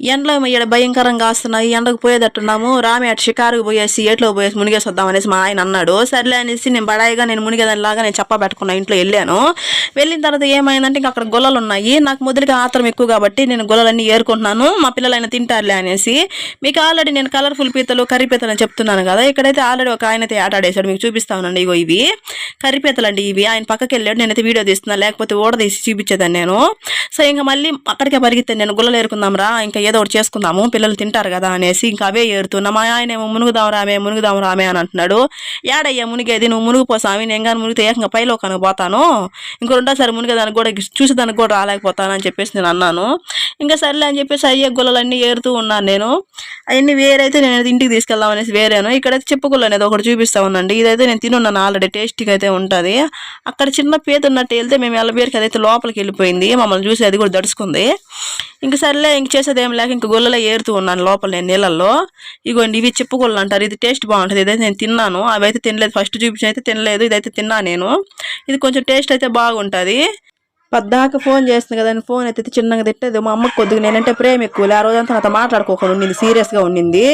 ఎండలో ఇక్కడ భయంకరంగా వస్తున్నాయి ఎండకు పోయేటట్టున్నాము. రామే అటు షికారుకు పోయేసి ఏట్లో పోయేసి మునిగేసి వద్దాం అనేసి మా ఆయన అన్నాడు. సర్లే అనేసి నేను బడాయిగా నేను మునిగేదానిలాగా నేను చెప్పబెట్టుకున్నా ఇంట్లో వెళ్ళాను. వెళ్ళిన తర్వాత ఏమైందంటే ఇంకా అక్కడ గొల్లలు ఉన్నాయి. నాకు మొదటిగా ఆత్రం ఎక్కువ కాబట్టి నేను గొల్లలన్నీ ఏరుకుంటున్నాను. మా పిల్లలైనా తింటారులే అనేసి. మీకు ఆల్రెడీ నేను కలర్ఫుల్ పీతలు కర్రీ పీతలు అని చెప్తున్నాను కదా ఇక్కడైతే ఆల్రెడీ ఒక ఆయన అయితే ఆటాడేశాడు మీకు చూపిస్తా ఉన్నాను ఇగో ఇవి. కర్రీ పీతలు అండి ఇవి. ఆయన పక్కకి వెళ్ళాడు నేనైతే వీడియో తీస్తున్నా లేకపోతే ఓడ తీసి చూపించేదాన్ని నేను. సో ఇంకా మళ్ళీ అక్కడికే పరిగెత్తాను నేను గుల్లలు ఏరుకుందాం రా ఇంకా ఏదో ఒకటి చేసుకుందాము పిల్లలు తింటారు కదా అనేసి ఇంకా అవే ఏరుతున్నా మా ఆయన ఏమో మునుగుదాం రామే మునుగుదాం రామే అని అంటున్నాడు. ఏడయ్యా మునిగేది నువ్వు మునిగిపోసావి నేను కానీ మునిగితే ఏకంగా పైలో కనుక పోతాను. ఇంకో రెండోసారి మునిగేదానికి కూడా చూసేదానికి కూడా రాలేకపోతాను అని చెప్పేసి నేను అన్నాను. ఇంకా సర్లే అని చెప్పేసి అయ్యే గుల్లలన్నీ ఏరుతూ ఉన్నాను నేను. అవన్నీ వేరైతే నేను అయితే ఇంటికి తీసుకెళ్దాం అనేసి వేరేను. ఇక్కడైతే చెప్పుకులు అనేది ఒకటి చూపిస్తా ఉన్నాండి ఇదైతే నేను తినున్నాను ఆల్రెడీ టేస్టీగా అయితే ఉంటుంది. అక్కడ చిన్న పేద ఉన్నట్టు వెళ్తే మేము ఎల్లబేరికి అదైతే లోపలికి వెళ్ళిపోయింది. మమ్మల్ని చూసి అది కూడా దడుచుకుంది ఇంక సర్లే ఇంక చేసేది ఏం లేక ఇంక గుళ్ళలో ఏరుతూ ఉన్నాను లోపల నేను నీళ్ళల్లో. ఇగోండి ఇవి చెప్పుకోళ్ళు అంటారు. ఇది టేస్ట్ బాగుంటుంది. ఇదైతే నేను తిన్నాను. అవి అయితే తినలేదు. ఫస్ట్ చూపించిన అయితే తినలేదు. ఇదైతే తిన్నా నేను. ఇది కొంచెం టేస్ట్ అయితే బాగుంటుంది. పద్దాక ఫోన్ చేస్తుంది కదా ఫోన్ అయితే చిన్నగా తిట్టేది. మా అమ్మకి కొద్దిగా నేనంటే ప్రేమ ఎక్కువ ఆ రోజంతా నాతో మాట్లాడుకోకుండా ఉండింది. సీరియస్గా ఉండింది.